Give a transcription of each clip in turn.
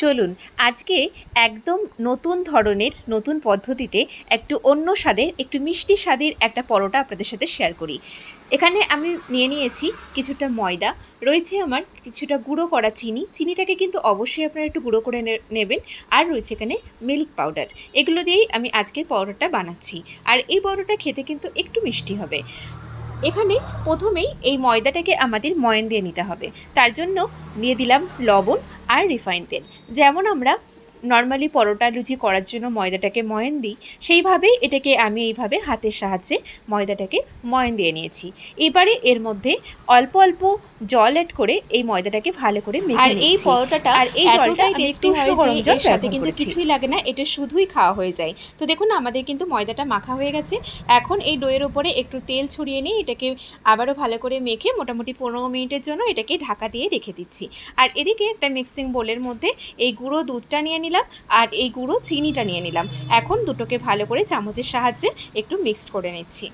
চলুন, আজকে একদম নতুন ধরনের, নতুন পদ্ধতিতে একটু অন্য স্বাদের, একটু মিষ্টি স্বাদের একটা পরোটা আপনাদের সাথে শেয়ার করি। এখানে আমি নিয়ে নিয়েছি কিছুটা ময়দা, রয়েছে আমার কিছুটা গুঁড়ো করা চিনি। চিনিটাকে কিন্তু অবশ্যই আপনারা একটু গুঁড়ো করে নেবেন। আর রয়েছে এখানে মিল্ক পাউডার এগুলো দিয়েই আমি আজকের পরোটা বানাচ্ছি। আর এই পরোটা খেতে কিন্তু একটু মিষ্টি হবে। এখানে প্রথমেই এই ময়দাটাকে আমাদের ময়ন দিয়ে নিতে হবে। তার জন্য নিয়ে দিলাম লবণ আর রিফাইন তেল। যেমন আমরা নর্মালি পরোটা লুচি করার জন্য ময়দাটাকে ময়ন দিই। সেইভাবেই এটাকে আমি এইভাবে হাতের সাহায্যে ময়দাটাকে ময়ন দিয়ে নিয়েছি। এবারে এর মধ্যে অল্প অল্প জল অ্যাড করে এই ময়দাটাকে ভালো করে মেখে আর এই পরোটাটা আর এই জলটা একটু হয় যে এর সাথে কিন্তু কিছুই লাগে না এটা শুধুই খাওয়া হয়ে যায়। তো দেখুন আমাদের কিন্তু ময়দাটা মাখা হয়ে গেছে। এখন এই ডোয়ের ওপরে একটু তেল ছড়িয়ে নিয়ে এটাকে আবারও ভালো করে মেখে মোটামুটি পনেরো মিনিটের জন্য এটাকে ঢাকা দিয়ে রেখে দিচ্ছি। আর এদিকে একটা মিক্সিং বোলের মধ্যে এই গুঁড়ো দুধটা নিয়ে নিলাম আর এই গুঁড়ো চিনিটা নিয়ে নিলাম। এখন দুটোকে ভালো করে চামচের সাহায্যে একটু মিক্সড করে নিচ্ছি।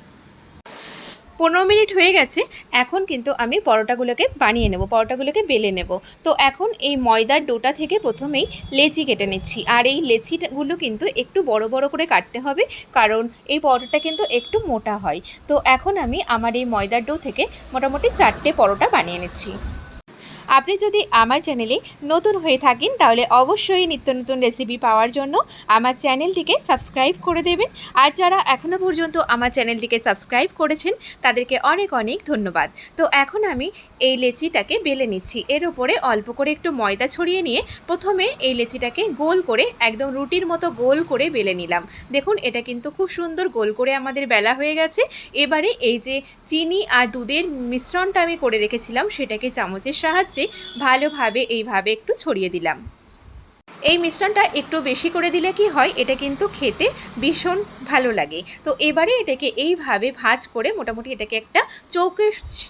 পনেরো মিনিট হয়ে গেছে, এখন কিন্তু আমি পরোটাগুলোকে বানিয়ে নেব, পরোটাগুলোকে বেলে নেব। তো এখন এই ময়দার ডোটা থেকে প্রথমেই লেচি কেটে নিচ্ছি। আর এই লেচিগুলো কিন্তু একটু বড় বড় করে কাটতে হবে, কারণ এই পরোটাটা কিন্তু একটু মোটা হয়। তো এখন আমি আমার এই ময়দার ডো থেকে মোটামুটি চারটে পরোটা বানিয়ে নিচ্ছি। আপনি যদি আমার চ্যানেলে নতুন হয়ে থাকেন, তাহলে অবশ্যই নিত্য নতুন রেসিপি পাওয়ার জন্য আমার চ্যানেলটিকে সাবস্ক্রাইব করে দেবেন। আর যারা এখনও পর্যন্ত আমার চ্যানেলটিকে সাবস্ক্রাইব করেছেন, তাদেরকে অনেক অনেক ধন্যবাদ। তো এখন আমি এই লেচিটাকে বেলে নিচ্ছি। এর উপরে অল্প করে একটু ময়দা ছড়িয়ে নিয়ে প্রথমে এই লেচিটাকে গোল করে, একদম রুটির মতো গোল করে বেলে নিলাম। দেখুন, এটা কিন্তু খুব সুন্দর গোল করে আমাদের বেলা হয়ে গেছে। এবারে এই যে চিনি আর দুধের মিশ্রণটা আমি করে রেখেছিলাম, সেটাকে চামচের সাহায্যে ভালোভাবে এইভাবে একটু ছড়িয়ে দিলাম। এই মিশ্রণটা একটু বেশি করে দিলে কি হয়? এটা কিন্তু খেতে ভীষণ ভালো লাগে। তো এবারে এটাকে এইভাবে ভাজ করে মোটামুটি এটাকে একটা চৌকে,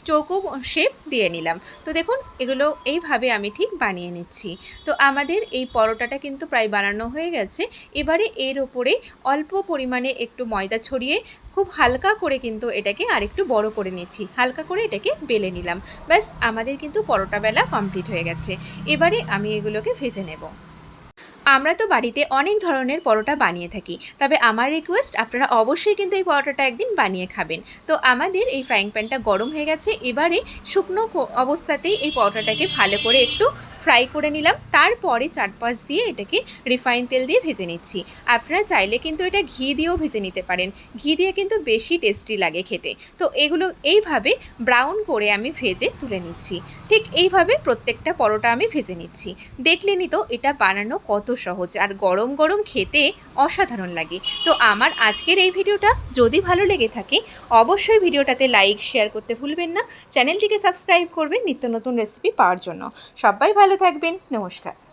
চৌকো শেপ দিয়ে নিলাম। তো দেখুন, এগুলো এইভাবে আমি ঠিক বানিয়ে নিচ্ছি। তো আমাদের এই পরোটাটা কিন্তু প্রায় বানানো হয়ে গেছে। এবারে এর ওপরে অল্প পরিমাণে একটু ময়দা ছড়িয়ে খুব হালকা করে কিন্তু এটাকে আরেকটু বড় করে নিচ্ছি। হালকা করে এটাকে বেলে নিলাম। ব্যাস, আমাদের কিন্তু পরোটা বেলা কমপ্লিট হয়ে গেছে। এবারে আমি এগুলোকে ভেজে নেব। আমরা তো বাড়িতে অনেক ধরনের পরোটা বানিয়ে থাকি, তবে আমার রিকোয়েস্ট আপনারা অবশ্যই কিন্তু এই পরোটাটা একদিন বানিয়ে খাবেন। তো আমাদের এই ফ্রাইং প্যানটা গরম হয়ে গেছে, এবারে শুকনো অবস্থাতেই এই পরোটাটাকে ভালো করে একটু ফ্রাই করে নিলাম, তারপরে চারপাশ দিয়ে এটাকে রিফাইন তেল দিয়ে ভেজে নিচ্ছি। আপনারা চাইলে কিন্তু এটা ঘি দিয়েও ভেজে নিতে পারেন। ঘি দিয়ে কিন্তু বেশি টেস্টি লাগে খেতে। তো এগুলো এইভাবে ব্রাউন করে আমি ভেজে তুলে নিচ্ছি। ঠিক এইভাবে প্রত্যেকটা পরোটা আমি ভেজে নিচ্ছি। দেখলেনই তো, এটা বানানো কত সহজ আর গরম গরম খেতে অসাধারণ লাগে। তো আমার আজকের এই ভিডিওটা যদি ভালো লেগে থাকে, অবশ্যই ভিডিওটাতে লাইক শেয়ার করতে ভুলবেন না। চ্যানেলটিকে সাবস্ক্রাইব করবেন নিত্য নতুন রেসিপি পাওয়ার জন্য। সবাই ভালো থাকবেন নমস্কার।